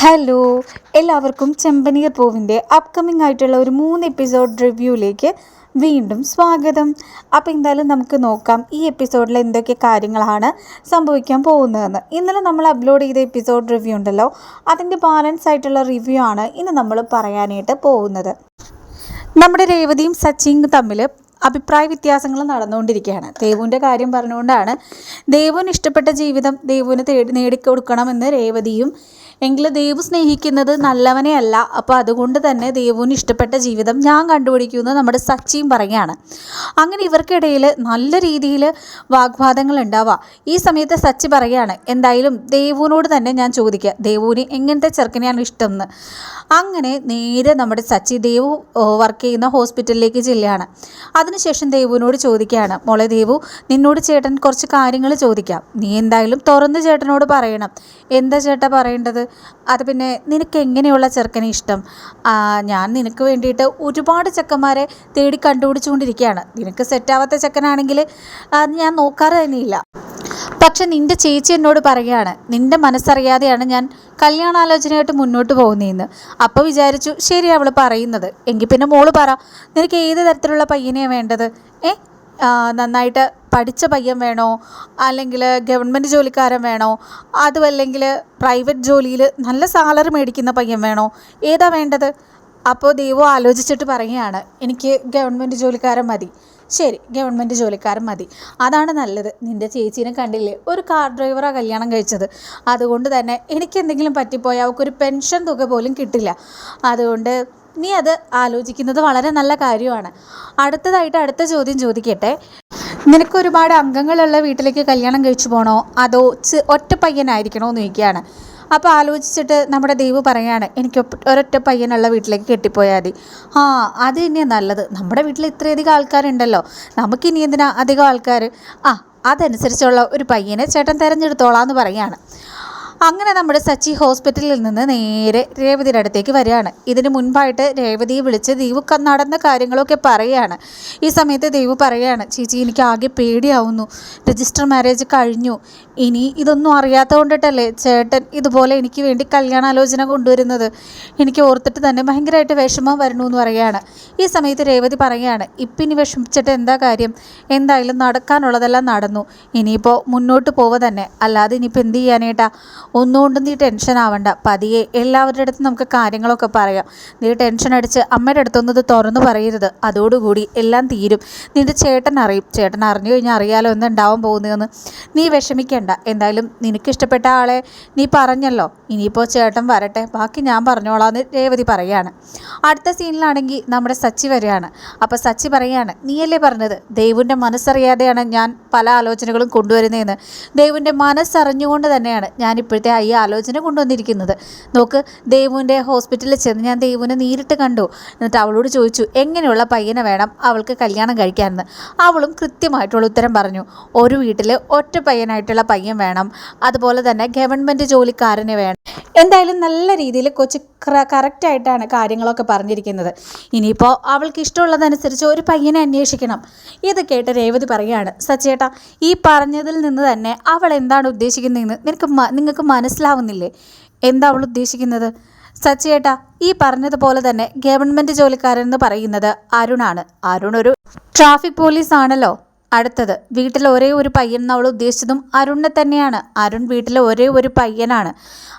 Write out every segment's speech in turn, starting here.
Hello എല്ലാവർക്കും ചെമ്പനീർ പൂവിന്റെ upcoming ആയിട്ടുള്ള ഒരു മൂന്ന് എപ്പിസോഡ് റിവ്യൂയിലേക്ക് വീണ്ടും സ്വാഗതം. അപ്പോൾ എന്തായാലും നമുക്ക് നോക്കാം ഈ എപ്പിസോഡിൽ എന്തൊക്കെ കാര്യങ്ങളാണ് സംഭവിക്കാൻ പോകുന്നതെന്ന്. ഇന്നലെ നമ്മൾ അപ്ലോഡ് ചെയ്ത എപ്പിസോഡ് റിവ്യൂ ഉണ്ടല്ലോ അതിന്റെ ബാലൻസ് ആയിട്ടുള്ള റിവ്യൂ ആണ് ഇന്ന് നമ്മൾ പറയാനായിട്ട് പോകുന്നത്. നമ്മുടെ രേവതിയും സച്ചിനും തമ്മിൽ അഭിപ്രായ വ്യത്യാസങ്ങൾ നടന്നുകൊണ്ടിരിക്കുകയാണ്. ദേവുവിന്റെ കാര്യം പറഞ്ഞുകൊണ്ടാണ് ദേവുവിന് ഇഷ്ടപ്പെട്ട ജീവിതം ദേവുവിന് തേടി നേടിക്കൊടുക്കണമെന്ന് രേവതിയും എങ്കിലും ദേവു സ്നേഹിക്കുന്നത് നല്ലവനെ അല്ല അപ്പോൾ അതുകൊണ്ട് തന്നെ ദേവുവിന് ഇഷ്ടപ്പെട്ട ജീവിതം ഞാൻ കണ്ടുപിടിക്കുമെന്ന് നമ്മുടെ സച്ചിയും പറയുകയാണ്. അങ്ങനെ ഇവർക്കിടയിൽ നല്ല രീതിയിൽ വാഗ്വാദങ്ങൾ ഉണ്ടാവുക ഈ സമയത്ത് സച്ചി പറയുകയാണ് എന്തായാലും ദേവുവിനോട് തന്നെ ഞാൻ ചോദിക്കുക ദേവുവിന് എങ്ങനത്തെ ചെറുക്കനെയാണ് ഇഷ്ടം എന്ന് അങ്ങനെ നേരെ നമ്മുടെ സച്ചി ദേവു വർക്ക് ചെയ്യുന്ന ഹോസ്പിറ്റലിലേക്ക് ചെല്ലുകയാണ്. അതിനുശേഷം ദേവുവിനോട് ചോദിക്കുകയാണ് മോളെ ദേവു നിന്നോട് ചേട്ടൻ കുറച്ച് കാര്യങ്ങൾ ചോദിക്കാം. നീ എന്തായാലും തുറന്ന് ചേട്ടനോട് പറയണം. എന്താ ചേട്ടാ പറയേണ്ടത്? അത് പിന്നെ നിനക്ക് എങ്ങനെയുള്ള ചെറുക്കനെ ഇഷ്ടം? ഞാൻ നിനക്ക് വേണ്ടിയിട്ട് ഒരുപാട് ചെക്കന്മാരെ തേടി കണ്ടുപിടിച്ചുകൊണ്ടിരിക്കുകയാണ്. നിനക്ക് സെറ്റാവാത്ത ചെക്കനാണെങ്കിൽ ഞാൻ നോക്കാറ് തന്നെയില്ല. പക്ഷെ നിന്റെ ചേച്ചി എന്നോട് പറയുകയാണ് നിന്റെ മനസ്സറിയാതെയാണ് ഞാൻ കല്യാണാലോചനയായിട്ട് മുന്നോട്ട് പോകുന്നതെന്ന് അപ്പോൾ വിചാരിച്ചു ശരി അവൾ പറയുന്നത്. എങ്കിൽ പിന്നെ മോൾ പറ നിനക്ക് ഏത് തരത്തിലുള്ള പയ്യനെയാണ് വേണ്ടത്? ഏ നന്നായിട്ട് പഠിച്ച പയ്യൻ വേണോ? അല്ലെങ്കിൽ ഗവൺമെന്റ് ജോലിക്കാരൻ വേണോ? അതുമല്ലെങ്കിൽ പ്രൈവറ്റ് ജോലിയിൽ നല്ല സാലറി മേടിക്കുന്ന പയ്യൻ വേണോ? ഏതാ വേണ്ടത്? അപ്പോൾ ദൈവം ആലോചിച്ചിട്ട് പറയുകയാണ്. എനിക്ക് ഗവൺമെന്റ് ജോലിക്കാരൻ മതി. ശരി ഗവൺമെന്റ് ജോലിക്കാരൻ മതി. അതാണ് നല്ലത്. നിന്റെ ചേച്ചീനെ കണ്ടില്ലേ? ഒരു കാർ ഡ്രൈവറാണ് കല്യാണം കഴിച്ചത്. അതുകൊണ്ട് തന്നെ എനിക്ക് എന്തെങ്കിലും പറ്റിപ്പോയാൽ അവൾക്കൊരു പെൻഷൻ തുക പോലും കിട്ടില്ല. അതുകൊണ്ട് നീ അത് ആലോചിക്കുന്നത് വളരെ നല്ല കാര്യമാണ്. അടുത്തതായിട്ട് അടുത്ത ചോദ്യം ചോദിക്കട്ടെ. നിനക്ക് ഒരുപാട് അംഗങ്ങളുള്ള വീട്ടിലേക്ക് കല്യാണം കഴിച്ചു പോകണോ അതോ ഒറ്റ പയ്യനായിരിക്കണോ എന്ന് ചോദിക്കുകയാണ്. അപ്പോൾ ആലോചിച്ചിട്ട് നമ്മുടെ ദൈവം പറയാണ് എനിക്ക് ഒരൊറ്റ പയ്യനുള്ള വീട്ടിലേക്ക് കെട്ടിപ്പോയാൽ മതി. ആ അത് തന്നെയാണ് നല്ലത്. നമ്മുടെ വീട്ടിൽ ഇത്രയധികം ആൾക്കാരുണ്ടല്ലോ. നമുക്കിനി എന്തിനാ അധികം ആൾക്കാർ ആ അതനുസരിച്ചുള്ള ഒരു പയ്യനെ ചേട്ടൻ തിരഞ്ഞെടുത്തോളാം എന്ന് പറയാണ്. അങ്ങനെ നമ്മുടെ സച്ചി ഹോസ്പിറ്റലിൽ നിന്ന് നേരെ രേവതിയുടെ അടുത്തേക്ക് വരികയാണ്. ഇതിന് മുൻപായിട്ട് രേവതിയെ വിളിച്ച് ദീപു നടന്ന കാര്യങ്ങളൊക്കെ പറയുകയാണ്. ഈ സമയത്ത് ദീപു പറയുകയാണ് ചേച്ചി എനിക്ക് ആകെ പേടിയാവുന്നു. രജിസ്റ്റർ മാരേജ് കഴിഞ്ഞു. ഇനി ഇതൊന്നും അറിയാത്ത കൊണ്ടിട്ടല്ലേ ചേട്ടൻ ഇതുപോലെ എനിക്ക് വേണ്ടി കല്യാണാലോചന കൊണ്ടുവരുന്നത്? എനിക്ക് ഓർത്തിട്ട് തന്നെ ഭയങ്കരമായിട്ട് വിഷമം വരണു എന്ന് പറയുകയാണ്. ഈ സമയത്ത് രേവതി പറയുകയാണ് ഇപ്പം ഇനി വിഷമിച്ചിട്ട് എന്താ കാര്യം? എന്തായാലും നടക്കാനുള്ളതെല്ലാം നടന്നു. ഇനിയിപ്പോൾ മുന്നോട്ട് പോവുക തന്നെ. അല്ലാതെ ഇനിയിപ്പോൾ എന്ത് ചെയ്യാനായിട്ടാ? ഒന്നുകൊണ്ടും നീ ടെൻഷൻ ആവണ്ട. പതിയെ എല്ലാവരുടെ അടുത്ത് നമുക്ക് കാര്യങ്ങളൊക്കെ പറയാം. നീ ടെൻഷൻ അടിച്ച് അമ്മയുടെ അടുത്തൊന്നും ഇത് തുറന്നു പറയരുത്. അതോടുകൂടി എല്ലാം തീരും. നിന്റെ ചേട്ടൻ അറിയും. ചേട്ടൻ അറിഞ്ഞു കഴിഞ്ഞാൽ അറിയാലോ എന്തുണ്ടാവാൻ പോകുന്നതെന്ന് നീ വിഷമിക്കേണ്ട. എന്തായാലും നിനക്കിഷ്ടപ്പെട്ട ആളെ നീ പറഞ്ഞല്ലോ. ഇനിയിപ്പോൾ ചേട്ടൻ വരട്ടെ. ബാക്കി ഞാൻ പറഞ്ഞോളാം എന്ന് രേവതി പറയാണ്. അടുത്ത സീനിലാണെങ്കിൽ നമ്മുടെ സച്ചി വരികയാണ്. അപ്പോൾ സച്ചി പറയാണ് നീയല്ലേ പറഞ്ഞത്? ദൈവന്റെ മനസ്സറിയാതെയാണ് ഞാൻ പല ആലോചനകളും കൊണ്ടുവരുന്നതെന്ന് ദൈവന്റെ മനസ്സറിഞ്ഞുകൊണ്ട് തന്നെയാണ് ഞാൻ ഇപ്പോഴത്തെ ഈ ആലോചന കൊണ്ടുവന്നിരിക്കുന്നത്. നോക്ക് ദേവുവിന്റെ ഹോസ്പിറ്റലിൽ ചെന്ന് ഞാൻ ദേവുവിനെ നേരിട്ട് കണ്ടു. എന്നിട്ട് അവളോട് ചോദിച്ചു എങ്ങനെയുള്ള പയ്യനെ വേണം അവൾക്ക് കല്യാണം കഴിക്കാമെന്ന് അവളും കൃത്യമായിട്ടുള്ള ഉത്തരം പറഞ്ഞു ഒരു വീട്ടിൽ ഒറ്റ പയ്യനായിട്ടുള്ള പയ്യൻ വേണം. അതുപോലെ തന്നെ ഗവൺമെന്റ് ജോലിക്കാരനെ വേണം. എന്തായാലും നല്ല രീതിയിൽ കൊച്ചു കറക്റ്റായിട്ടാണ് കാര്യങ്ങളൊക്കെ പറഞ്ഞിരിക്കുന്നത്. ഇനിയിപ്പോൾ അവൾക്ക് ഇഷ്ടമുള്ളതനുസരിച്ച് ഒരു പയ്യനെ അന്വേഷിക്കണം. ഇത് കേട്ട് രേവതി പറയുകയാണ് സച്ചേട്ടാ ഈ പറഞ്ഞതിൽ നിന്ന് തന്നെ അവൾ എന്താണ് ഉദ്ദേശിക്കുന്നതെന്ന് നിനക്ക് നിങ്ങൾക്ക് മനസ്സിലാവുന്നില്ലേ? എന്താ അവൾ ഉദ്ദേശിക്കുന്നത്? സച്ചേട്ടാ ഈ പറഞ്ഞതുപോലെ തന്നെ ഗവൺമെന്റ് ജോലിക്കാരൻ എന്ന് പറയുന്നത് അരുണാണ്. അരുൺ ഒരു ട്രാഫിക് പോലീസ് ആണല്ലോ അടുത്തത്. വീട്ടിൽ ഒരേ ഒരു പയ്യൻ എന്ന് അവൾ ഉദ്ദേശിച്ചതും അരുണിനെ തന്നെയാണ്. അരുൺ വീട്ടിലെ ഒരേ ഒരു പയ്യനാണ്.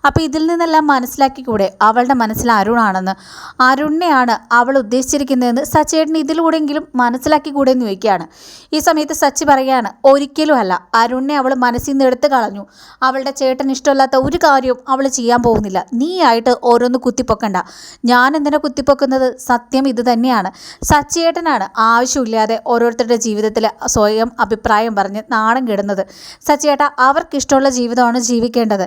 അപ്പോൾ ഇതിൽ നിന്നെല്ലാം മനസ്സിലാക്കിക്കൂടെ? അവളുടെ മനസ്സിൽ അരുണാണെന്ന്. അരുണിനെയാണ് അവൾ ഉദ്ദേശിച്ചിരിക്കുന്നതെന്ന് സച്ചേട്ടൻ ഇതിലൂടെയെങ്കിലും മനസ്സിലാക്കിക്കൂടെ എന്ന് ചോദിക്കുകയാണ്. ഈ സമയത്ത് സച്ചി പറയുകയാണ് ഒരിക്കലും അല്ല. അരുണിനെ അവൾ മനസ്സിൽ നിന്ന് എടുത്തു കളഞ്ഞു. അവളുടെ ചേട്ടൻ ഇഷ്ടമില്ലാത്ത ഒരു കാര്യവും അവൾ ചെയ്യാൻ പോകുന്നില്ല. നീ ആയിട്ട് ഓരോന്ന് കുത്തിപ്പൊക്കണ്ട. ഞാൻ എന്തിനാ കുത്തിപ്പൊക്കുന്നത്? സത്യം ഇത് തന്നെയാണ്. സച്ചിയേട്ടനാണ് ആവശ്യമില്ലാതെ ഓരോരുത്തരുടെ ജീവിതത്തിൽ സ്വയം അഭിപ്രായം പറഞ്ഞ് നാണം കെടുന്നത്. സച്ചേട്ട അവർക്കിഷ്ടമുള്ള ജീവിതമാണ് ജീവിക്കേണ്ടത്.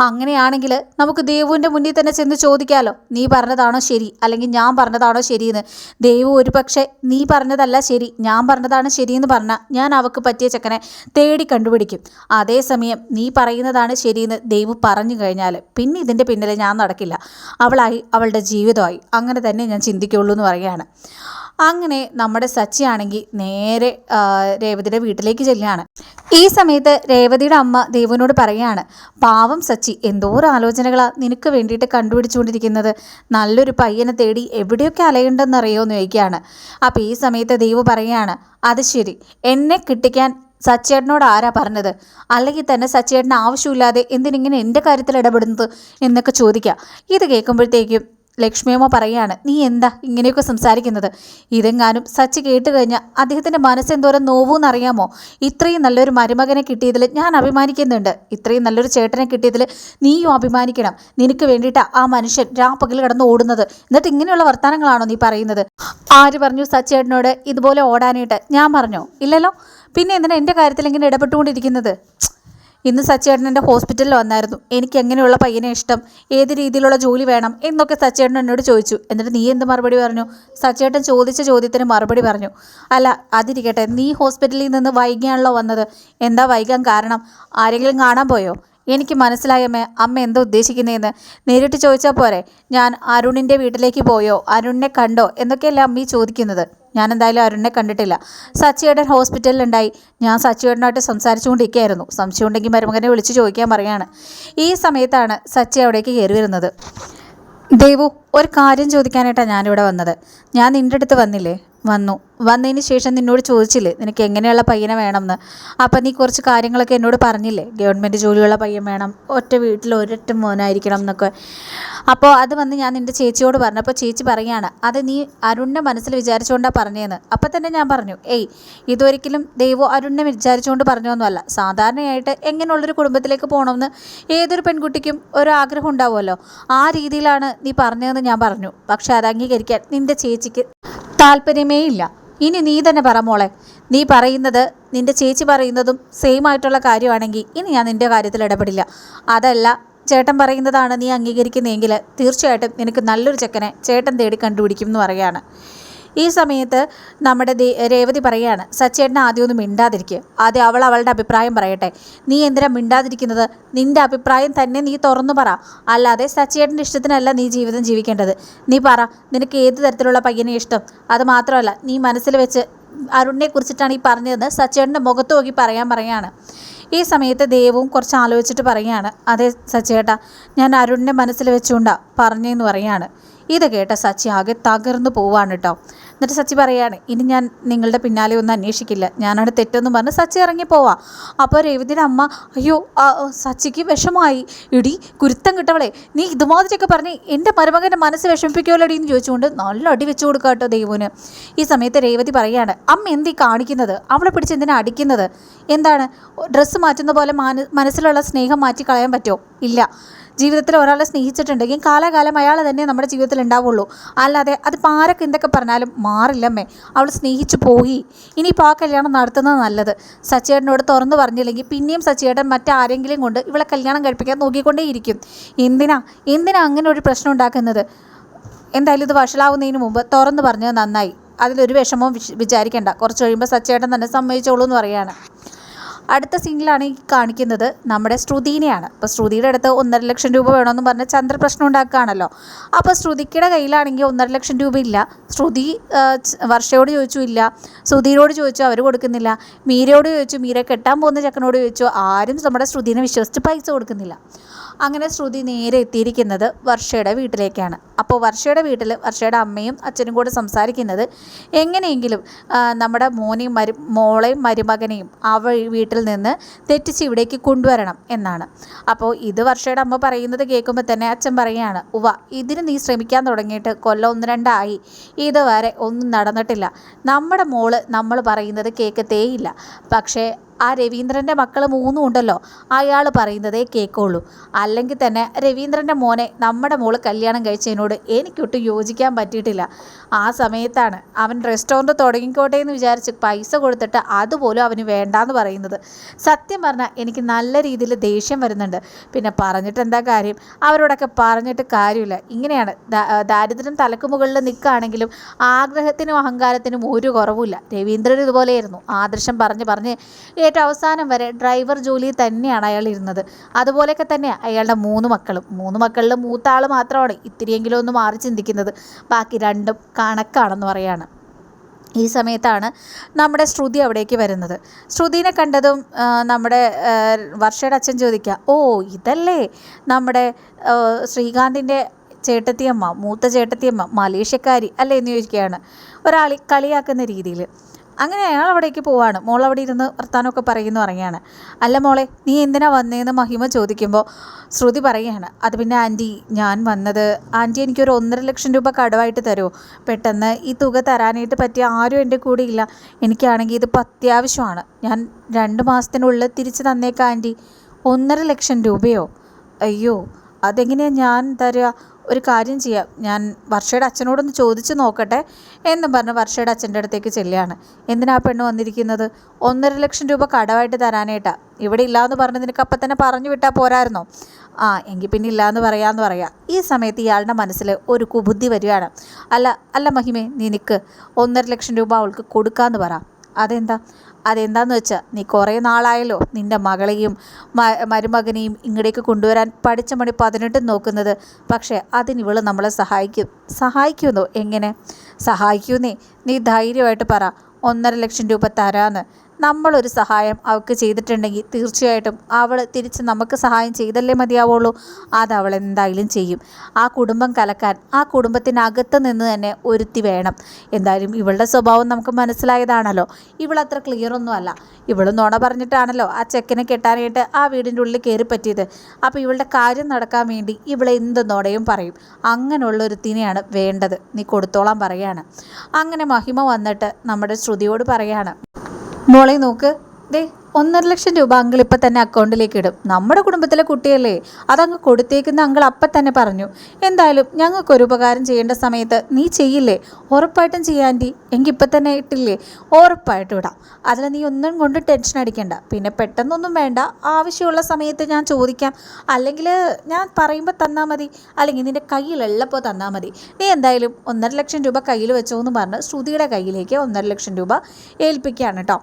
അങ്ങനെയാണെങ്കിൽ നമുക്ക് ദേവുവിന്റെ മുന്നിൽ തന്നെ ചെന്ന് ചോദിക്കാമല്ലോ നീ പറഞ്ഞതാണോ ശരി അല്ലെങ്കിൽ ഞാൻ പറഞ്ഞതാണോ ശരിയെന്ന്. ദേവു ഒരു പക്ഷേ നീ പറഞ്ഞതല്ല ശരി ഞാൻ പറഞ്ഞതാണ് ശരിയെന്ന് പറഞ്ഞാൽ ഞാൻ അവൾക്ക് പറ്റിയ ചെക്കനെ തേടി കണ്ടുപിടിക്കും. അതേസമയം നീ പറയുന്നതാണ് ശരിയെന്ന് ദേവു പറഞ്ഞു കഴിഞ്ഞാൽ പിന്നെ ഇതിന്റെ പിന്നിൽ ഞാൻ നടക്കില്ല. അവളായി അവളുടെ ജീവിതമായി. അങ്ങനെ തന്നെ ഞാൻ ചിന്തിക്കുള്ളൂ എന്ന് പറയുകയാണ്. അങ്ങനെ നമ്മുടെ സച്ചിയാണെങ്കിൽ നേരെ രേവതിയുടെ വീട്ടിലേക്ക് ചെല്ലുകയാണ്. ഈ സമയത്ത് രേവതിയുടെ അമ്മ ദേവനോട് പറയുകയാണ് പാവം സച്ചി എന്തോരം ആലോചനകളാണ് നിനക്ക് വേണ്ടിയിട്ട് കണ്ടുപിടിച്ചുകൊണ്ടിരിക്കുന്നത്. നല്ലൊരു പയ്യനെ തേടി എവിടെയൊക്കെ അലയുണ്ടെന്നറിയോ? എന്ന് ചോദിക്കുകയാണ്. അപ്പോൾ ഈ സമയത്ത് ദേവ് പറയാണ് അത് ശരി എന്നെ കിട്ടിക്കാൻ സച്ചേട്ടനോട് ആരാ പറഞ്ഞത്? അല്ലെങ്കിൽ തന്നെ സച്ചേട്ടന് ആവശ്യമില്ലാതെ എന്തിനിങ്ങനെ എന്റെ കാര്യത്തിൽ ഇടപെടുന്നത്? എന്നൊക്കെ ചോദിക്കുക. ഇത് കേൾക്കുമ്പോഴത്തേക്കും ലക്ഷ്മിയമ്മ പറയാണ് നീ എന്താ ഇങ്ങനെയൊക്കെ സംസാരിക്കുന്നത്? ഇതെങ്ങാനും സച്ചി കേട്ട് കഴിഞ്ഞാൽ അദ്ദേഹത്തിന്റെ മനസ്സെന്തോരം നോവൂന്നറിയാമോ? ഇത്രയും നല്ലൊരു മരുമകനെ കിട്ടിയതിൽ ഞാൻ അഭിമാനിക്കുന്നുണ്ട്. ഇത്രയും നല്ലൊരു ചേട്ടനെ കിട്ടിയതിൽ നീയും അഭിമാനിക്കണം. നിനക്ക് വേണ്ടിയിട്ട് ആ മനുഷ്യൻ രാപ്പകൽ കിടന്ന് ഓടുന്നത്. എന്നിട്ട് ഇങ്ങനെയുള്ള വർത്തമാനങ്ങളാണോ നീ പറയുന്നത്? ആര് പറഞ്ഞു സച്ചേട്ടനോട് ഇതുപോലെ ഓടാനായിട്ട്? ഞാൻ പറഞ്ഞോ? ഇല്ലല്ലോ. പിന്നെ എന്തിനാ എന്റെ കാര്യത്തിൽ ഇങ്ങനെ ഇടപെട്ടുകൊണ്ടിരിക്കുന്നത്? ഇന്ന് സച്ചേട്ടൻ എന്റെ ഹോസ്പിറ്റലിൽ വന്നായിരുന്നു. എനിക്ക് എങ്ങനെയുള്ള പയ്യനെ ഇഷ്ടം? ഏത് രീതിയിലുള്ള ജോലി വേണം? എന്നൊക്കെ സച്ചേട്ടൻ എന്നോട് ചോദിച്ചു. എന്നിട്ട് നീ എന്ത് മറുപടി പറഞ്ഞു? സച്ചേട്ടൻ ചോദിച്ച ചോദ്യത്തിന് മറുപടി പറഞ്ഞു. അല്ല അതിരിക്കട്ടെ. നീ ഹോസ്പിറ്റലിൽ നിന്ന് വൈകിയാണല്ലോ വന്നത്. എന്താ വൈകാൻ കാരണം? ആരെങ്കിലും കാണാൻ പോയോ? എനിക്ക് മനസ്സിലായമ്മേ അമ്മ. എന്താ ഉദ്ദേശിക്കുന്നതെന്ന്? നേരിട്ട് ചോദിച്ചാൽ പോരെ. ഞാൻ അരുണിന്റെ വീട്ടിലേക്ക് പോയോ? അരുണിനെ കണ്ടോ? എന്നൊക്കെയല്ലേ അമ്മ ഈ ചോദിക്കുന്നത്. ഞാൻ എന്തായാലും അരുണിനെ കണ്ടിട്ടില്ല. സച്ചിയേട്ടൻ ഹോസ്പിറ്റലിലുണ്ടായി. ഞാൻ സച്ചിയേട്ടനായിട്ട് സംസാരിച്ചുകൊണ്ടിരിക്കുകയായിരുന്നു. സംശയം ഉണ്ടെങ്കിൽ മരുമകനെ വിളിച്ച് ചോദിക്കാൻ പറയാണ്. ഈ സമയത്താണ് സച്ചി അവിടേക്ക് കയറി വരുന്നത്. ദേവു ഒരു കാര്യം ചോദിക്കാനായിട്ടാണ് ഞാനിവിടെ വന്നത്. ഞാൻ നിന്റെ അടുത്ത് വന്നില്ലേ? വന്നു. വന്നതിന് ശേഷം നിന്നോട് ചോദിച്ചില്ലേ നിനക്ക് എങ്ങനെയുള്ള പയ്യനെ വേണമെന്ന്? അപ്പം നീ കുറച്ച് കാര്യങ്ങളൊക്കെ എന്നോട് പറഞ്ഞില്ലേ ഗവൺമെന്റ് ജോലിയുള്ള പയ്യൻ വേണം ഒറ്റ വീട്ടിൽ ഒരൊറ്റ മോനായിരിക്കണം എന്നൊക്കെ. അപ്പോൾ അത് വന്ന് ഞാൻ നിന്റെ ചേച്ചിയോട് പറഞ്ഞു. അപ്പോൾ ചേച്ചി പറയാണ് അത് നീ അരുണിനെ മനസ്സിൽ വിചാരിച്ചുകൊണ്ടാണ് പറഞ്ഞതെന്ന് അപ്പം തന്നെ ഞാൻ പറഞ്ഞു ഏയ് ഇതൊരിക്കലും ദൈവം അരുണിനെ വിചാരിച്ചുകൊണ്ട് പറഞ്ഞൊന്നുമല്ല. സാധാരണയായിട്ട് എങ്ങനെയുള്ളൊരു കുടുംബത്തിലേക്ക് പോകണമെന്ന് ഏതൊരു പെൺകുട്ടിക്കും ഒരു ആഗ്രഹം ഉണ്ടാവുമല്ലോ. ആ രീതിയിലാണ് നീ പറഞ്ഞതെന്ന് ഞാൻ പറഞ്ഞു. പക്ഷേ അത് അംഗീകരിക്കാൻ നിന്റെ ചേച്ചിക്ക് താല്പര്യമേ ഇല്ല ഇനി നീ തന്നെ പറ മോളെ. നീ പറയുന്നത് നിന്റെ ചേച്ചി പറയുന്നതും സെയിം ആയിട്ടുള്ള കാര്യമാണെങ്കിൽ ഇനി ഞാൻ നിന്റെ കാര്യത്തിൽ ഇടപെടില്ല. അതല്ല ചേട്ടൻ പറയുന്നതാണ് നീ അംഗീകരിക്കുന്നതെങ്കിൽ തീർച്ചയായിട്ടും നിനക്ക് നല്ലൊരു ചെക്കനെ ചേട്ടൻ തേടി കണ്ടുപിടിക്കും എന്ന് പറയാണ് ഈ സമയത്ത് നമ്മുടെ രേവതി പറയാണ് സച്ചേട്ടൻ ആദ്യമൊന്നും മിണ്ടാതിരിക്കുക ആദ്യം അവൾ അവളുടെ അഭിപ്രായം പറയട്ടെ. നീ എന്തിനാ മിണ്ടാതിരിക്കുന്നത്? നിന്റെ അഭിപ്രായം തന്നെ നീ തുറന്നു പറ. അല്ലാതെ സച്ചേട്ടന്റെ ഇഷ്ടത്തിനല്ല നീ ജീവിതം ജീവിക്കേണ്ടത്. നീ പറ നിനക്ക് ഏത് തരത്തിലുള്ള പയ്യനെ ഇഷ്ടം? അത് മാത്രമല്ല നീ മനസ്സിൽ വെച്ച് അരുണിനെ കുറിച്ചിട്ടാണ് ഈ പറഞ്ഞതെന്ന് സച്ചേട്ടന്റെ മുഖത്ത് നോക്കി പറയാൻ പറയാണ്. ഈ സമയത്ത് ദേവും കുറച്ച് ആലോചിച്ചിട്ട് പറയാണ് അതെ സച്ചേട്ടാ ഞാൻ അരുണിനെ മനസ്സിൽ വെച്ചുകൊണ്ടാണ് പറഞ്ഞതെന്ന് പറയാണ്. ഇത് കേട്ട സച്ചി ആകെ തകർന്നു പോവാണ് കേട്ടോ. എന്നിട്ട് സച്ചി പറയാണ് ഇനി ഞാൻ നിങ്ങളുടെ പിന്നാലെ ഒന്നും അന്വേഷിക്കില്ല. ഞാനാണ് തെറ്റെന്ന് പറഞ്ഞ് സച്ചി ഇറങ്ങി അപ്പോൾ രേവതിയുടെ അമ്മ അയ്യോ സച്ചിക്ക് വിഷമായി ഇടി കുരുത്തം കിട്ടവളെ. നീ ഇതുമാതിരിയൊക്കെ പറഞ്ഞ് എന്റെ മരുമകന്റെ മനസ്സ് വിഷമിപ്പിക്കുമല്ലോടി എന്ന് ചോദിച്ചുകൊണ്ട് നല്ല അടി വെച്ചു കൊടുക്കുക കേട്ടോ ദൈവന് ഈ സമയത്ത് രേവതി പറയാണ് അമ്മ എന്തീ കാണിക്കുന്നത്? അവളെ പിടിച്ച് എന്തിനാ അടിക്കുന്നത്? എന്താണ്? ഡ്രസ്സ് മാറ്റുന്ന പോലെ മനസ്സിലുള്ള സ്നേഹം മാറ്റി കളയാൻ പറ്റുമോ ഇല്ല. ജീവിതത്തിൽ ഒരാളെ സ്നേഹിച്ചിട്ടുണ്ടെങ്കിൽ കാലാകാലം അയാൾ തന്നെ നമ്മുടെ ജീവിതത്തിൽ ഉണ്ടാവുള്ളൂ. അല്ലാതെ അത് ആരൊക്കെ എന്തൊക്കെ പറഞ്ഞാലും മാറില്ലമ്മേ. അവൾ സ്നേഹിച്ചു പോയി. ഇനിയിപ്പോൾ ആ കല്യാണം നടത്തുന്നത് നല്ലത്. സച്ചേട്ടനോട് തുറന്നു പറഞ്ഞില്ലെങ്കിൽ പിന്നെയും സച്ചേട്ടൻ മറ്റാരെങ്കിലും കൊണ്ട് ഇവളെ കല്യാണം കഴിപ്പിക്കാൻ നോക്കിക്കൊണ്ടേയിരിക്കും. എന്തിനാ? എന്തിനാ അങ്ങനെ ഒരു പ്രശ്നം ഉണ്ടാക്കുന്നത്? എന്തായാലും ഇത് വഷളാവുന്നതിന് മുമ്പ് തുറന്നു പറഞ്ഞത് നന്നായി. അതിലൊരു വിഷമവും വിച്- വിചാരിക്കേണ്ട. കുറച്ച് കഴിയുമ്പോൾ സച്ചേട്ടൻ തന്നെ സമ്മതിച്ചോളൂ എന്ന് പറയാണ് അടുത്ത സീനിലാണ് ഈ കാണിക്കുന്നത് നമ്മുടെ ശ്രുതിനെയാണ്. അപ്പോൾ ശ്രുതിയുടെ അടുത്ത് ഒന്നര ലക്ഷം രൂപ വേണമെന്ന് പറഞ്ഞ് ചന്ദ്രപ്രശ്നം ഉണ്ടാക്കുകയാണല്ലോ. അപ്പോൾ ശ്രുതിക്കയുടെ കയ്യിലാണെങ്കിൽ ഒന്നര ലക്ഷം രൂപ ഇല്ല. ശ്രുതി വർഷയോട് ചോദിച്ചു ഇല്ല. ശ്രുതിയോട് ചോദിച്ചു അവർ കൊടുക്കുന്നില്ല. മീരയോട് ചോദിച്ചു മീര കെട്ടാൻ പോകുന്ന ചെക്കനോട് ചോദിച്ചു. ആരും നമ്മുടെ ശ്രുതിനെ വിശ്വസിച്ച് പൈസ കൊടുക്കുന്നില്ല. അങ്ങനെ ശ്രുതി നേരെ എത്തിയിരിക്കുന്നത് വർഷയുടെ വീട്ടിലേക്കാണ്. അപ്പോൾ വർഷയുടെ വീട്ടിൽ വർഷയുടെ അമ്മയും അച്ഛനും കൂടെ സംസാരിക്കുന്നത് എങ്ങനെയെങ്കിലും നമ്മുടെ മോനെയും മരു മോളെയും മരുമകനെയും അവ വീട്ടിൽ നിന്ന് തെറ്റിച്ച് ഇവിടേക്ക് കൊണ്ടുവരണം എന്നാണ്. അപ്പോൾ ഇത് വർഷയുടെ അമ്മ പറയുന്നത് കേൾക്കുമ്പോൾ തന്നെ അച്ഛൻ പറയുകയാണ് ഉവ ഇതിന് നീ ശ്രമിക്കാൻ തുടങ്ങിയിട്ട് കൊല്ലം ഒന്ന് രണ്ടായി. ഇതുവരെ ഒന്നും നടന്നിട്ടില്ല. നമ്മുടെ മോൾ നമ്മൾ പറയുന്നത് കേൾക്കത്തേയില്ല. പക്ഷേ ആ രവീന്ദ്രന്റെ മക്കൾ മൂന്നും ഉണ്ടല്ലോ അയാൾ പറയുന്നതേ കേൾക്കുള്ളൂ അല്ലെങ്കിൽ തന്നെ രവീന്ദ്രന്റെ മോനെ നമ്മുടെ മോൾ കല്യാണം കഴിച്ചതിനോട് എനിക്കൊട്ടും യോജിക്കാൻ പറ്റിയിട്ടില്ല. ആ സമയത്താണ് അവൻ റെസ്റ്റോറന്റ് തുടങ്ങിക്കോട്ടെ എന്ന് വിചാരിച്ച് പൈസ കൊടുത്തിട്ട് അതുപോലും അവന് വേണ്ടാന്ന് പറയുന്നത്. സത്യം പറഞ്ഞാൽ എനിക്ക് നല്ല രീതിയിൽ ദേഷ്യം വരുന്നുണ്ട്. പിന്നെ പറഞ്ഞിട്ട് എന്താ കാര്യം? അവരോടൊക്കെ പറഞ്ഞിട്ട് കാര്യമില്ല. ഇങ്ങനെയാണ്. ദാരിദ്ര്യം തലക്ക് മുകളിൽ നിൽക്കുകയാണെങ്കിലും ആഗ്രഹത്തിനും അഹങ്കാരത്തിനും ഒരു കുറവുമില്ല. രവീന്ദ്രൻ ഇതുപോലെയായിരുന്നു. ആദർശം പറഞ്ഞ് പറഞ്ഞ് ഏറ്റവും അവസാനം വരെ ഡ്രൈവർ ജോലി തന്നെയാണ് അയാൾ ഇരുന്നത് അതുപോലെയൊക്കെ തന്നെ അയാളുടെ മൂന്ന് മക്കളും. മൂന്ന് മക്കളിൽ മൂത്ത ആൾ മാത്രമാണ് ഇത്തിരിയെങ്കിലും ഒന്ന് മാറി ചിന്തിക്കുന്നത്. ബാക്കി രണ്ടും കണക്കാണെന്ന് പറയാണ്. ഈ സമയത്താണ് നമ്മുടെ ശ്രുതി അവിടേക്ക് വരുന്നത്. ശ്രുതിനെ കണ്ടതും നമ്മുടെ വർഷയുടെ അച്ഛൻ ചോദിക്കുക ഓ ഇതല്ലേ നമ്മുടെ ശ്രീകാന്തിന്റെ ചേട്ടത്തിയമ്മ മൂത്ത ചേട്ടത്തിയമ്മ മലേഷ്യക്കാരി അല്ലേ? എന്ന് ചോദിക്കുകയാണ്. ഒരാൾ കളിയാക്കുന്ന രീതിയിൽ അങ്ങനെ അയാൾ അവിടേക്ക് പോവാണ്. മോൾ അവിടെ ഇരുന്ന് വർത്താനമൊക്കെ പറയുന്നു പറയുകയാണ്. അല്ല മോളെ നീ എന്തിനാ വന്നതെന്ന് മഹിമ ചോദിക്കുമ്പോൾ ശ്രുതി പറയുകയാണ്. അത് പിന്നെ ആന്റി ഞാൻ വന്നത് ആന്റി എനിക്കൊരു ഒന്നര ലക്ഷം രൂപ കടവായിട്ട് തരുമോ പെട്ടെന്ന് ഈ തുക തരാനായിട്ട് പറ്റിയ ആരും എന്റെ കൂടെ ഇല്ല. എനിക്കാണെങ്കിൽ ഇതിപ്പോൾ അത്യാവശ്യമാണ്. ഞാൻ രണ്ട് മാസത്തിനുള്ളിൽ തിരിച്ച് തന്നേക്കാം ആന്റി. ഒന്നര ലക്ഷം രൂപയോ? അയ്യോ അതെങ്ങനെയാണ് ഞാൻ തരിക ഒരു കാര്യം ചെയ്യാം. ഞാൻ വർഷയുടെ അച്ഛനോടൊന്ന് ചോദിച്ച് നോക്കട്ടെ എന്നും പറഞ്ഞ് വർഷയുടെ അച്ഛന്റെ അടുത്തേക്ക് ചെല്ലുകയാണ്. എന്തിനാ പെണ്ണ് വന്നിരിക്കുന്നത്? ഒന്നര ലക്ഷം രൂപ കടമായിട്ട് തരാനായിട്ടാ. ഇവിടെ ഇല്ലാന്ന് പറഞ്ഞ് നിനക്ക് അപ്പം തന്നെ പറഞ്ഞു വിട്ടാൽ പോരായിരുന്നോ? ആ എങ്കിൽ പിന്നെ ഇല്ലാന്ന് പറയാമെന്ന് പറയാം. ഈ സമയത്ത് ഇയാളുടെ മനസ്സിൽ ഒരു കുബുദ്ധി വരികയാണ്. അല്ല അല്ല മഹിമേ നിനക്ക് ഒന്നര ലക്ഷം രൂപ അവൾക്ക് കൊടുക്കാമെന്ന് പറ. അതെന്താ? അതെന്താന്ന് വെച്ചാൽ നീ കുറേ നാളായല്ലോ നിന്റെ മകളെയും മരുമകനെയും ഇങ്ങടേക്ക് കൊണ്ടുവരാൻ പഠിച്ച മണി പതിനെട്ടും നോക്കുന്നത്. പക്ഷേ അതിന് ഇവൾ നമ്മളെ സഹായിക്കും സഹായിക്കുമെന്നോ? എങ്ങനെ? സഹായിക്കൂന്നേ? നീ ധൈര്യമായിട്ട് പറ. ഒന്നര ലക്ഷം രൂപ തരാന്ന്. നമ്മളൊരു സഹായം അവൾക്ക് ചെയ്തിട്ടുണ്ടെങ്കിൽ തീർച്ചയായിട്ടും അവൾ തിരിച്ച് നമുക്ക് സഹായം ചെയ്തല്ലേ മതിയാവുള്ളൂ. അത് അവൾ എന്തായാലും ചെയ്യും. ആ കുടുംബം കലക്കാൻ ആ കുടുംബത്തിനകത്ത് നിന്ന് തന്നെ ഒരുത്തി വേണം. എന്തായാലും ഇവളുടെ സ്വഭാവം നമുക്ക് മനസ്സിലായതാണല്ലോ. ഇവളത്ര ക്ലിയർ ഒന്നും അല്ല ഇവൾ നുണ പറഞ്ഞിട്ടാണല്ലോ ആ ചെക്കനെ കെട്ടാനായിട്ട് ആ വീടിന്റെ ഉള്ളിൽ കയറി പറ്റിയത്. അപ്പോൾ ഇവളുടെ കാര്യം നടക്കാൻ വേണ്ടി ഇവളെ എന്ത് നുണയും പറയും. അങ്ങനെയുള്ള ഒരുത്തിനെയാണ് വേണ്ടത്. നീ കൊടുത്തോളാൻ പറയാണ് അങ്ങനെ മഹിമ വന്നിട്ട് നമ്മുടെ ശ്രുതിയോട് പറയാണ് മോളെ നോക്ക്. ദേ ഒന്നര ലക്ഷം രൂപ അങ്കിൾ ഇപ്പം തന്നെ അക്കൗണ്ടിലേക്ക് ഇടും. നമ്മുടെ കുടുംബത്തിലെ കുട്ടിയല്ലേ? അതങ്ങ് കൊടുത്തേക്കുന്ന അങ്കിൾ അപ്പം തന്നെ പറഞ്ഞു. എന്തായാലും ഞങ്ങൾക്കൊരു ഉപകാരം ചെയ്യേണ്ട സമയത്ത് നീ ചെയ്യില്ലേ? ഉറപ്പായിട്ടും ചെയ്യാന്റി എങ്കിൽ ഇപ്പം തന്നെ ഇട്ടില്ലേ? ഉറപ്പായിട്ടും ഇടാം. അതിൽ നീ ഒന്നും കൊണ്ട് ടെൻഷൻ അടിക്കണ്ട. പിന്നെ പെട്ടെന്നൊന്നും വേണ്ട. ആവശ്യമുള്ള സമയത്ത് ഞാൻ ചോദിക്കാം. അല്ലെങ്കിൽ ഞാൻ പറയുമ്പോൾ തന്നാൽ മതി. അല്ലെങ്കിൽ നിന്റെ കയ്യിലുള്ളപ്പോൾ തന്നാൽ മതി. നീ എന്തായാലും ഒന്നര ലക്ഷം രൂപ കയ്യിൽ വെച്ചോ എന്ന് പറഞ്ഞ് ശ്രുതിയുടെ കയ്യിലേക്ക് ഒന്നര ലക്ഷം രൂപ ഏൽപ്പിക്കുകയാണ് കേട്ടോ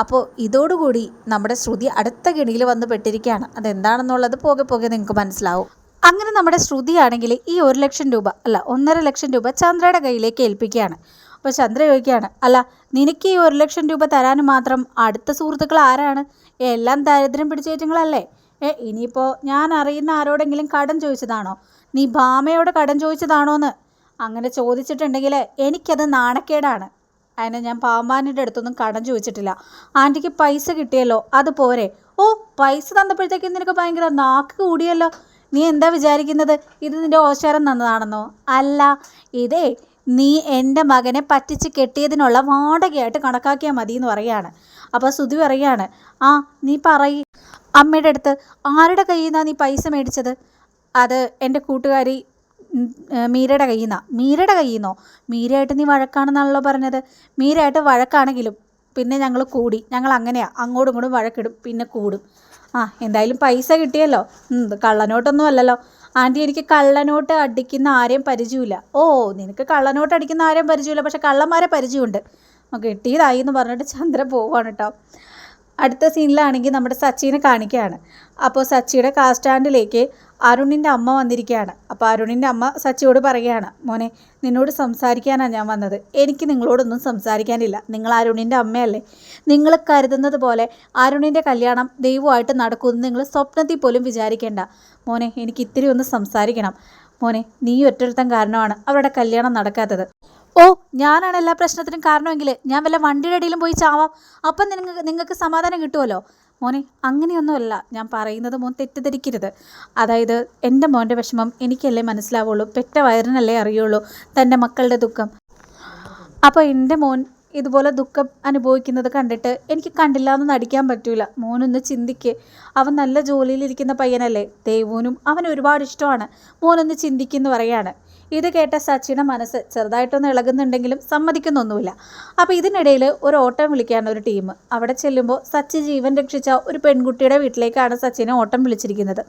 അപ്പോൾ ഇതോടുകൂടി നമ്മുടെ ശ്രുതി അടുത്ത ഗണിയിൽ വന്ന് പെട്ടിരിക്കുകയാണ്. അതെന്താണെന്നുള്ളത് പോകെ പോകെ നിങ്ങൾക്ക് മനസ്സിലാവും. അങ്ങനെ നമ്മുടെ ശ്രുതിയാണെങ്കിൽ ഈ ഒരു ലക്ഷം രൂപ അല്ല ഒന്നര ലക്ഷം രൂപ ചന്ദ്രയുടെ കയ്യിലേക്ക് ഏൽപ്പിക്കുകയാണ്. അപ്പോൾ ചന്ദ്ര ചോദിക്കുകയാണ് അല്ല നിനക്ക് ഈ ഒരു ലക്ഷം രൂപ തരാൻ മാത്രം അടുത്ത സുഹൃത്തുക്കൾ ആരാണ്? എല്ലാം ദാരിദ്ര്യം പിടിച്ചേറ്റങ്ങളല്ലേ ഏ ഇനിയിപ്പോൾ ഞാൻ അറിയുന്ന ആരോടെങ്കിലും കടം ചോദിച്ചതാണോ? നീ ഭാമയോട് കടം ചോദിച്ചതാണോ എന്ന് അങ്ങനെ ചോദിച്ചിട്ടുണ്ടെങ്കിൽ എനിക്കത് നാണക്കേടാണ്. അതിനെ ഞാൻ പാമ്പാനിന്റെ അടുത്തൊന്നും കടം ചോദിച്ചിട്ടില്ല. ആന്റിക്ക് പൈസ കിട്ടിയല്ലോ അത് പോരെ. ഓ പൈസ തന്നപ്പോഴത്തേക്കും നിനക്ക് ഭയങ്കര നാക്ക് കൂടിയല്ലോ. നീ എന്താ വിചാരിക്കുന്നത്? ഇത് നിന്റെ ഓശാരം തന്നതാണെന്നോ? അല്ല ഇതേ നീ എന്റെ മകനെ പറ്റിച്ച് കെട്ടിയതിനുള്ള വാടകയായിട്ട് കണക്കാക്കിയാൽ മതി എന്ന് പറയാണ് അപ്പോൾ സുധി പറയാണ് ആ നീ പറയ്. അമ്മയുടെ അടുത്ത് ആരുടെ കയ്യിൽ നിന്നാണ് നീ പൈസ മേടിച്ചത്? അത് എന്റെ കൂട്ടുകാരി മീരയുടെ കയ്യിൽ നിന്നാണ് മീരയുടെ കയ്യിൽ നിന്നോ മീരയായിട്ട് നീ വഴക്കാണെന്നാണല്ലോ പറഞ്ഞത്. മീരയായിട്ട് വഴക്കാണെങ്കിലും പിന്നെ ഞങ്ങൾ കൂടി. ഞങ്ങൾ അങ്ങനെയാണ് അങ്ങോട്ടും ഇങ്ങോട്ടും വഴക്കിടും. പിന്നെ കൂടും. ആ എന്തായാലും പൈസ കിട്ടിയല്ലോ. കള്ളനോട്ടൊന്നും അല്ലല്ലോ. ആന്റി എനിക്ക് കള്ളനോട്ട് അടിക്കുന്ന ആരെയും പരിചയമില്ല. ഓ നിനക്ക് കള്ളനോട്ട് അടിക്കുന്ന ആരെയും പരിചയമില്ല. പക്ഷെ കള്ളന്മാരെ പരിചയമുണ്ട്. കിട്ടിയതായി എന്ന് പറഞ്ഞിട്ട് ചന്ദ്ര പോവാണ് കേട്ടോ അടുത്ത സീനിലാണെങ്കിൽ നമ്മുടെ സച്ചിനെ കാണിക്കുകയാണ്. അപ്പോൾ സച്ചിയുടെ കാർ സ്റ്റാൻഡിലേക്ക് അരുണിന്റെ അമ്മ വന്നിരിക്കുകയാണ്. അപ്പോൾ അരുണിന്റെ അമ്മ സച്ചിയോട് പറയുകയാണ് മോനെ നിന്നോട് സംസാരിക്കാനാണ് ഞാൻ വന്നത്. എനിക്ക് നിങ്ങളോടൊന്നും സംസാരിക്കാനില്ല. നിങ്ങൾ അരുണിന്റെ അമ്മയല്ലേ. നിങ്ങൾ കരുതുന്നത് പോലെ അരുണിന്റെ കല്യാണം ദൈവമായിട്ട് നടക്കുമെന്ന് നിങ്ങൾ സ്വപ്നത്തിൽ പോലും വിചാരിക്കേണ്ട. മോനെ എനിക്ക് ഇത്തിരി ഒന്ന് സംസാരിക്കണം. മോനെ നീ ഒറ്റരുത്തം കാരണമാണ് അവരുടെ കല്യാണം നടക്കാത്തത്. ഓ ഞാനാണ് എല്ലാ പ്രശ്നത്തിനും കാരണമെങ്കിൽ ഞാൻ വല്ല വണ്ടിയുടെ അടിയിലും പോയി ചാവാം. അപ്പം നിങ്ങൾ നിങ്ങൾക്ക് സമാധാനം കിട്ടുമല്ലോ മോനെ അങ്ങനെയൊന്നുമല്ല. ഞാൻ പറയുന്നത് മോൻ തെറ്റിദ്ധരിക്കരുത്. അതായത് എന്റെ മോന്റെ വിഷമം എനിക്കല്ലേ മനസ്സിലാവുള്ളൂ. പെറ്റ വയറിനല്ലേ അറിയുള്ളൂ തന്റെ മക്കളുടെ ദുഃഖം. അപ്പോൾ എന്റെ മോൻ ഇതുപോലെ ദുഃഖം അനുഭവിക്കുന്നത് കണ്ടിട്ട് എനിക്ക് കണ്ടില്ല എന്ന് നടിക്കാൻ പറ്റൂല. മോനൊന്ന് ചിന്തിക്ക്. അവൻ നല്ല ജോലിയിലിരിക്കുന്ന പയ്യനല്ലേ. ദേവൂനും അവൻ ഒരുപാട് ഇഷ്ടമാണ്. മോനൊന്ന് ചിന്തിക്കുന്നു പറയാണ്. ഇത് കേട്ട സച്ചിയുടെ മനസ്സ് ചെറുതായിട്ടൊന്ന് ഇളകുന്നുണ്ടെങ്കിലും സമ്മതിക്കുന്നൊന്നുമില്ല. അപ്പോൾ ഇതിനിടയിൽ ഒരു ഓട്ടം വിളിക്കുകയാണ് ഒരു ടീം. അവിടെ ചെല്ലുമ്പോൾ സച്ചി ജീവൻ രക്ഷിച്ച ഒരു പെൺകുട്ടിയുടെ വീട്ടിലേക്കാണ് സച്ചിനെ ഓട്ടം വിളിച്ചിരിക്കുന്നത്.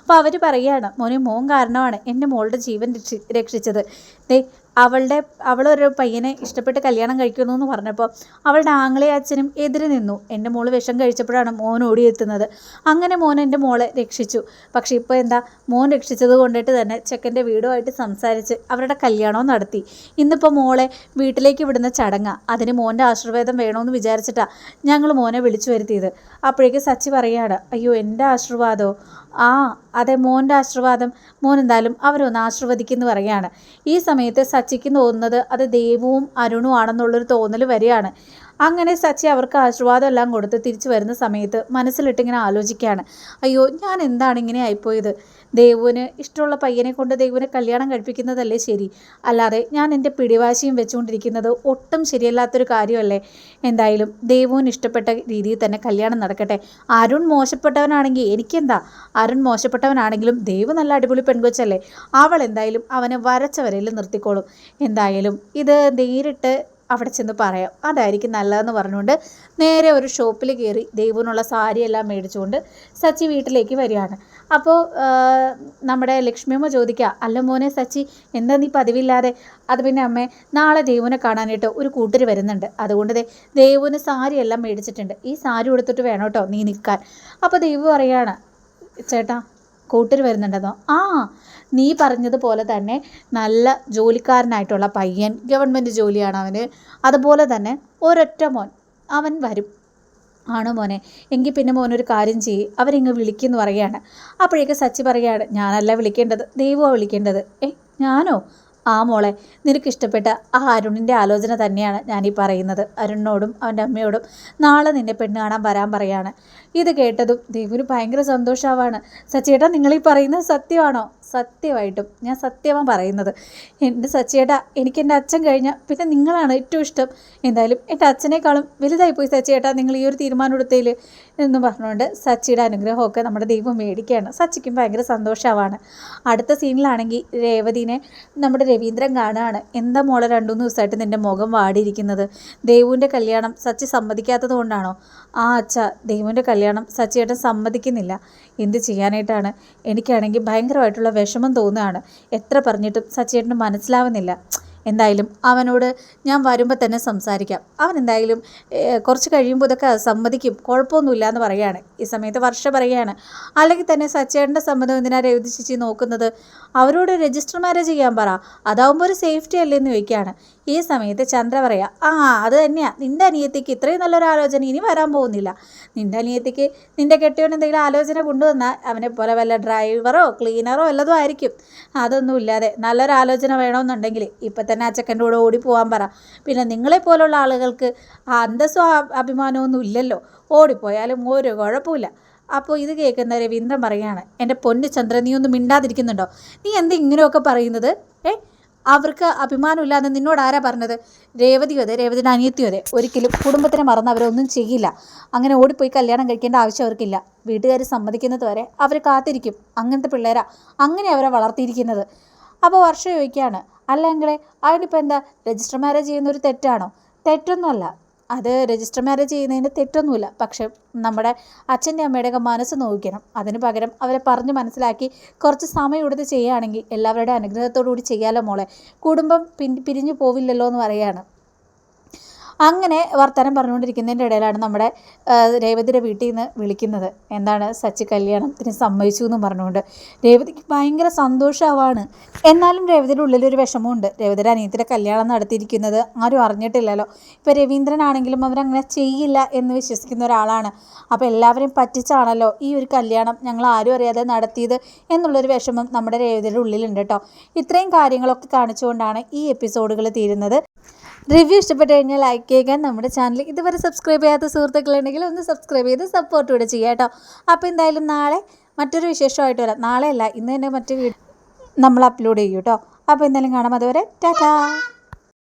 അപ്പോൾ അവർ പറയുകയാണ് മോനെ മോൻ കാരണമാണ് എന്റെ മോളുടെ ജീവൻ രക്ഷി രക്ഷിച്ചത്. ദേ അവളുടെ അവളൊരു പയ്യനെ ഇഷ്ടപ്പെട്ട് കല്യാണം കഴിക്കുന്നു എന്ന് പറഞ്ഞപ്പോൾ അവളുടെ ആങ്ങളെ അച്ഛനും എതിര് നിന്നു. എന്റെ മോൾ വിഷം കഴിച്ചപ്പോഴാണ് മോൻ ഓടിയെത്തുന്നത്. അങ്ങനെ മോൻ എന്റെ മോളെ രക്ഷിച്ചു. പക്ഷേ ഇപ്പോൾ എന്താ മോൻ രക്ഷിച്ചത് കൊണ്ടിട്ട് തന്നെ ചെക്കന്റെ വീടുമായിട്ട് സംസാരിച്ച് അവരുടെ കല്യാണവും നടത്തി. ഇന്നിപ്പോൾ മോളെ വീട്ടിലേക്ക് വിടുന്ന ചടങ്ങാ. അതിന് മോന്റെ ആശീർവാദം വേണമെന്ന് വിചാരിച്ചിട്ടാണ് ഞങ്ങൾ മോനെ വിളിച്ചു വരുത്തിയത്. അപ്പോഴേക്ക് സച്ചി പറയാണ് അയ്യോ എന്റെ ആശീർവാദമോ ആ അതെ മോന്റെ ആശീർവാദം. മോൻ എന്തായാലും അവരൊന്ന് ആശീർവദിക്കുന്നു പറയാണ് ഈ സമയത്ത് സച്ചിക്ക് തോന്നുന്നത് അത് ദേവുവും അരുണും ആണെന്നുള്ളൊരു തോന്നൽ വരികയാണ് അങ്ങനെ സച്ചി അവർക്ക് ആശീർവാദം എല്ലാം കൊടുത്ത് തിരിച്ചു വരുന്ന സമയത്ത് മനസ്സിലിട്ടിങ്ങനെ ആലോചിക്കുകയാണ്. അയ്യോ ഞാൻ എന്താണ് ഇങ്ങനെ ആയിപ്പോയത്? ദേവുവിന് ഇഷ്ടമുള്ള പയ്യനെ കൊണ്ട് ദേവുവിനെ കല്യാണം കഴിപ്പിക്കുന്നതല്ലേ ശരി. അല്ലാതെ ഞാൻ എന്റെ പിടിവാശിയും വെച്ചുകൊണ്ടിരിക്കുന്നത് ഒട്ടും ശരിയല്ലാത്തൊരു കാര്യമല്ലേ. എന്തായാലും ദേവുവിന് ഇഷ്ടപ്പെട്ട രീതിയിൽ തന്നെ കല്യാണം നടക്കട്ടെ. അരുൺ മോശപ്പെട്ടവനാണെങ്കിൽ എനിക്കെന്താ? അരുൺ മോശപ്പെട്ടവനാണെങ്കിലും ദേവ് നല്ല അടിപൊളി പെൺകൊച്ചല്ലേ. അവൾ എന്തായാലും അവനെ വരച്ച നിർത്തിക്കോളും. എന്തായാലും ഇത് നേരിട്ട് അവിടെ ചെന്ന് പറയാം. അതായിരിക്കും നല്ലതെന്ന് പറഞ്ഞുകൊണ്ട് നേരെ ഒരു ഷോപ്പിൽ കയറി ദൈവനുള്ള സാരിയെല്ലാം മേടിച്ചുകൊണ്ട് സച്ചി വീട്ടിലേക്ക് വരികയാണ്. അപ്പോൾ നമ്മുടെ ലക്ഷ്മിയമ്മ ചോദിക്കുക അല്ല മോനെ സച്ചി എന്താ നീ പതിവില്ലാതെ? അത് പിന്നെ അമ്മേ നാളെ ദേവുവിനെ കാണാനായിട്ട് ഒരു കൂട്ടർ വരുന്നുണ്ട്. അതുകൊണ്ട് ദേ ദേവുവിന് സാരിയെല്ലാം മേടിച്ചിട്ടുണ്ട്. ഈ സാരി കൊടുത്തിട്ട് വേണം കേട്ടോ നീ നിൽക്കാൻ. അപ്പോൾ ദേവു പറയാണ് ചേട്ടാ കൂട്ടർ വരുന്നുണ്ടെന്നോ? ആ നീ പറഞ്ഞതുപോലെ തന്നെ നല്ല ജോലിക്കാരനായിട്ടുള്ള പയ്യൻ ഗവൺമെന്റ് ജോലിയാണ് അവന്. അതുപോലെ തന്നെ ഒരൊറ്റ മോൻ അവൻ വരും. ആണോ മോനെ. എങ്കിൽ പിന്നെ മോനൊരു കാര്യം ചെയ്യ്. അവരിങ്ങ് വിളിക്കുമെന്ന് പറയുകയാണ്. അപ്പോഴേക്ക് സച്ചി പറയുകയാണ് ഞാനല്ല വിളിക്കേണ്ടത്. ദൈവമാണ് വിളിക്കേണ്ടത്. ഏ ഞാനോ? ആ മോളെ നിനക്കിഷ്ടപ്പെട്ട ആ അരുണിന്റെ ആലോചന തന്നെയാണ് ഞാനീ പറയുന്നത്. അരുണിനോടും അവന്റെ അമ്മയോടും നാളെ നിന്നെ പെണ്ണ് കാണാൻ വരാൻ പറയാണ്. ഇത് കേട്ടതും ദേവുന് ഭയങ്കര സന്തോഷമാവാണ് സച്ചിയേട്ടാ നിങ്ങളീ പറയുന്നത് സത്യമാണോ? സത്യമായിട്ടും ഞാൻ സത്യമാണ് പറയുന്നത്. എന്റെ സച്ചിയേട്ടാ എനിക്ക് എന്റെ അച്ഛൻ കഴിഞ്ഞാൽ പിന്നെ നിങ്ങളാണ് ഏറ്റവും ഇഷ്ടം. എന്തായാലും എന്റെ അച്ഛനേക്കാളും വലുതായിപ്പോയി സച്ചിയേട്ടാ നിങ്ങൾ ഈ ഒരു തീരുമാനം എടുത്തതിൽ എന്ന് പറഞ്ഞുകൊണ്ട് സച്ചിയുടെ അനുഗ്രഹമൊക്കെ നമ്മുടെ ദൈവം മേടിക്കുകയാണ്. സച്ചിക്കും ഭയങ്കര സന്തോഷമാണ്. അടുത്ത സീനിലാണെങ്കിൽ രേവതിനെ നമ്മുടെ രവീന്ദ്രൻ കാണുകയാണ്. എന്താ മോളെ രണ്ടു മൂന്ന് ദിവസമായിട്ട് നിന്റെ മുഖം വാടിയിരിക്കുന്നത്? ദേവുവിന്റെ കല്യാണം സച്ചി സമ്മതിക്കാത്തത് കൊണ്ടാണോ? ആ അച്ഛ ദേവുവിന്റെ കല്യാണം സച്ചിയേട്ടൻ സമ്മതിക്കുന്നില്ല. എന്ത് ചെയ്യാനായിട്ടാണ്? എനിക്കാണെങ്കിൽ ഭയങ്കരമായിട്ടുള്ള വിഷമം തോന്നുകയാണ്. എത്ര പറഞ്ഞിട്ടും സച്ചേട്ടന് മനസ്സിലാവുന്നില്ല. എന്തായാലും അവനോട് ഞാൻ വരുമ്പോൾ തന്നെ സംസാരിക്കാം. അവൻ എന്തായാലും കുറച്ച് കഴിയുമ്പോൾ ഇതൊക്കെ സമ്മതിക്കും. കുഴപ്പമൊന്നുമില്ല എന്ന് പറയുകയാണ്. ഈ സമയത്ത് വർഷ പറയുകയാണ്. അല്ലെങ്കിൽ തന്നെ സച്ചേട്ടന്റെ സമ്മതം എന്തിനാ രേവതി ചേച്ചി നോക്കുന്നത്? അവരോട് രജിസ്റ്റർ മാരേജ് ചെയ്യാൻ പറ. അതാവുമ്പോൾ ഒരു സേഫ്റ്റി അല്ലേ എന്ന് ചോദിക്കുകയാണ്. ഈ സമയത്ത് ചന്ദ്ര പറയാം ആ അത് തന്നെയാണ് നിന്റെ അനിയത്തിക്ക് ഇത്രയും നല്ലൊരു ആലോചന ഇനി വരാൻ പോകുന്നില്ല. നിന്റെ അനിയത്തിക്ക് നിന്റെ കെട്ടിയവൻ എന്തെങ്കിലും ആലോചന കൊണ്ടുവന്നാൽ അവനെ പോലെ വല്ല ഡ്രൈവറോ ക്ലീനറോ വല്ലതും ആയിരിക്കും. അതൊന്നുമില്ലാതെ നല്ലൊരു ആലോചന വേണമെന്നുണ്ടെങ്കിൽ ഇപ്പം ആ ചെക്കന്റെ കൂടെ ഓടി പോകാൻ പറ. പിന്നെ നിങ്ങളെപ്പോലുള്ള ആളുകൾക്ക് ആ അന്തസ്സോ ആ- അഭിമാനമൊന്നും ഇല്ലല്ലോ. ഓടിപ്പോയാലും ഒരു കുഴപ്പമില്ല അപ്പോൾ ഇത് കേൾക്കുന്ന രവീന്ദ്രൻ പറയാണ് എന്റെ പൊന്ന് ചന്ദ്രൻ നീ ഒന്നും മിണ്ടാതിരിക്കുന്നുണ്ടോ? നീ എന്ത് ഇങ്ങനെയൊക്കെ പറയുന്നത്? ഏ? അവർക്ക് അഭിമാനമില്ലാതെ നിന്നോട് ആരാ പറഞ്ഞത്? രേവതിയോ അതെ രേവതിയുടെ അനിയത്തിയോ അതെ. ഒരിക്കലും കുടുംബത്തിനെ മറന്ന് അവരൊന്നും ചെയ്യില്ല. അങ്ങനെ ഓടിപ്പോയി കല്യാണം കഴിക്കേണ്ട ആവശ്യം അവർക്കില്ല. വീട്ടുകാർ സമ്മതിക്കുന്നത് വരെ അവർ കാത്തിരിക്കും. അങ്ങനത്തെ പിള്ളേരാ. അങ്ങനെ അവരെ വളർത്തിയിരിക്കുന്നത്. അപ്പോൾ വർഷം ചോദിക്കുകയാണ് അല്ലെങ്കിലേ അതിനിപ്പോൾ എന്താ രജിസ്റ്റർ മാരേജ് ചെയ്യുന്ന ഒരു തെറ്റാണോ? തെറ്റൊന്നുമല്ല. അത് രജിസ്റ്റർ മാരേജ് ചെയ്യുന്നതിന് തെറ്റൊന്നുമില്ല. പക്ഷെ നമ്മുടെ അച്ഛന്റെ അമ്മയുടെയൊക്കെ മനസ്സ് നോക്കണം. അതിന് പകരം അവരെ പറഞ്ഞ് മനസ്സിലാക്കി കുറച്ച് സമയം എടുത്ത് ചെയ്യുകയാണെങ്കിൽ എല്ലാവരുടെ അനുഗ്രഹത്തോടു കൂടി ചെയ്യാമല്ലോ മോളെ? കുടുംബം പിരിഞ്ഞു പോവില്ലല്ലോ എന്ന് പറയാണ് അങ്ങനെ വർത്തമാനം പറഞ്ഞുകൊണ്ടിരിക്കുന്നതിന്റെ ഇടയിലാണ് നമ്മുടെ രേവതിയുടെ വീട്ടിൽ നിന്ന് വിളിക്കുന്നത്. എന്താണ് സച്ചി കല്യാണത്തിന് സമ്മതിച്ചു എന്നും പറഞ്ഞുകൊണ്ട്. രേവതിക്ക് ഭയങ്കര സന്തോഷമാവാണ് എന്നാലും രേവതിയുടെ ഉള്ളിലൊരു വിഷമമുണ്ട്. രേവതിയുടെ അനിയത്തിന്റെ കല്യാണം നടത്തിയിരിക്കുന്നത് ആരും അറിഞ്ഞിട്ടില്ലല്ലോ. ഇപ്പോൾ രവീന്ദ്രനാണെങ്കിലും അവരങ്ങനെ ചെയ്യില്ല എന്ന് വിശ്വസിക്കുന്ന ഒരാളാണ്. അപ്പോൾ എല്ലാവരെയും പറ്റിച്ചാണല്ലോ ഈ ഒരു കല്യാണം ഞങ്ങൾ ആരും അറിയാതെ നടത്തിയത് എന്നുള്ളൊരു വിഷമം നമ്മുടെ രേവതിയുടെ ഉള്ളിലുണ്ട് കേട്ടോ. ഇത്രയും കാര്യങ്ങളൊക്കെ കാണിച്ചുകൊണ്ടാണ് ഈ എപ്പിസോഡുകൾ തീരുന്നത്. റിവ്യൂ ഇഷ്ടപ്പെട്ട് കഴിഞ്ഞാൽ ലൈക്ക് ചെയ്യുക. നമ്മുടെ ചാനൽ ഇതുവരെ സബ്സ്ക്രൈബ് ചെയ്യാത്ത സുഹൃത്തുക്കളുണ്ടെങ്കിൽ ഒന്ന് സബ്സ്ക്രൈബ് ചെയ്ത് സപ്പോർട്ട് കൂടെ ചെയ്യാം കേട്ടോ. അപ്പോൾ എന്തായാലും നാളെ മറ്റൊരു വിശേഷമായിട്ട് വരാം. നാളെ അല്ല ഇന്ന് തന്നെ മറ്റു വീഡിയോ നമ്മൾ അപ്ലോഡ് ചെയ്യും കേട്ടോ. അപ്പോൾ എന്തായാലും കാണാം. അതുവരെ ടാറ്റാ.